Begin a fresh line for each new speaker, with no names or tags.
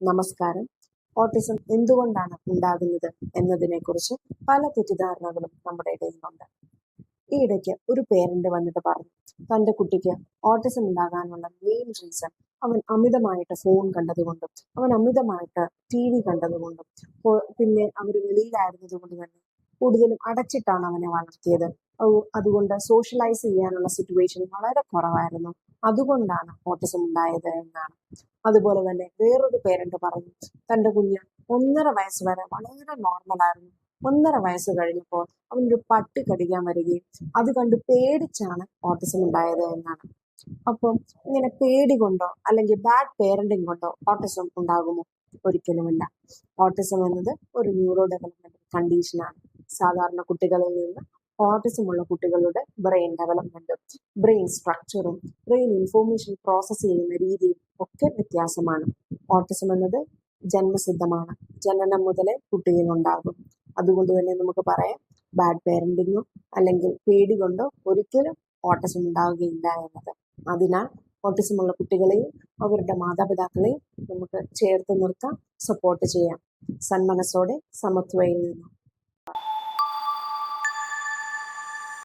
നമസ്കാരം. ഓട്ടിസം എന്തുകൊണ്ടാണ് ഉണ്ടാകുന്നത് എന്നതിനെക്കുറിച്ച് പല തെറ്റിദ്ധാരണകളും നമ്മുടെ ഇടയിലുണ്ട്. ഈ ഇടയ്ക്ക് ഒരു പേരന്റ് വന്നിട്ട് പറഞ്ഞു തന്റെ കുട്ടിക്ക് ഓട്ടിസം ഉണ്ടാകാനുള്ള മെയിൻ റീസൺ അവൻ അമിതമായിട്ട് ഫോൺ കണ്ടതുകൊണ്ടും അവൻ അമിതമായിട്ട് ടി വി കണ്ടതുകൊണ്ടും പിന്നെ അവർ വെളിയിലായിരുന്നത് കൊണ്ട് തന്നെ കൂടുതലും അടച്ചിട്ടാണ് അവനെ വളർത്തിയത്. അത് അതുകൊണ്ട് സോഷ്യലൈസ് ചെയ്യാനുള്ള സിറ്റുവേഷൻ വളരെ കുറവായിരുന്നു. അതുകൊണ്ടാണ് ഓട്ടിസം ഉണ്ടായത് എന്നാണ്. അതുപോലെ തന്നെ വേറൊരു പേരന്റ് പറഞ്ഞു. തന്റെ കുഞ്ഞ് ഒന്നര വയസ്സ് വരെ വളരെ നോർമൽ ആയിരുന്നു. ഒന്നര വയസ്സ് കഴിഞ്ഞപ്പോൾ അവനൊരു പട്ടി കടിക്കാൻ വരികയും അത് കണ്ട് പേടിച്ചാണ് ഓട്ടിസം ഉണ്ടായത് എന്നാണ്. അപ്പം ഇങ്ങനെ പേടി കൊണ്ടോ അല്ലെങ്കിൽ ബാഡ് പേരന്റിങ് കൊണ്ടോ ഓട്ടിസം ഉണ്ടാകുമോ ഒരിക്കലുമില്ല. ഓട്ടിസം എന്നത് ഒരു ന്യൂറോ ഡെവലപ്മെന്റ് കണ്ടീഷനാണ് സാധാരണ കുട്ടികളിൽ നിന്ന് ഓട്ടിസം ഉള്ള കുട്ടികളുടെ ബ്രെയിൻ ഡെവലപ്മെന്റും ബ്രെയിൻ സ്ട്രക്ചറും ബ്രെയിൻ ഇൻഫോർമേഷൻ പ്രോസസ് ചെയ്യുന്ന രീതിയും ഒക്കെ വ്യത്യാസമാണ്. ഓട്ടിസം എന്നത് ജന്മസിദ്ധമാണ്. ജനനം മുതലേ കുട്ടിയിലുണ്ടാകും. അതുകൊണ്ട് തന്നെ നമുക്ക് പറയാം ബാഡ് പേരന്റിങ്ങോ അല്ലെങ്കിൽ പേടി കൊണ്ടോ ഒരിക്കലും ഓട്ടിസം ഉണ്ടാവുകയില്ല എന്നത്. അതിനാൽ ഓട്ടിസമുള്ള കുട്ടികളെയും അവരുടെ മാതാപിതാക്കളെയും നമുക്ക് ചേർത്ത് നിർത്താം സപ്പോർട്ട് ചെയ്യാം. സന്മനസ്സോടെ സമത്വയിൽ നിന്നും.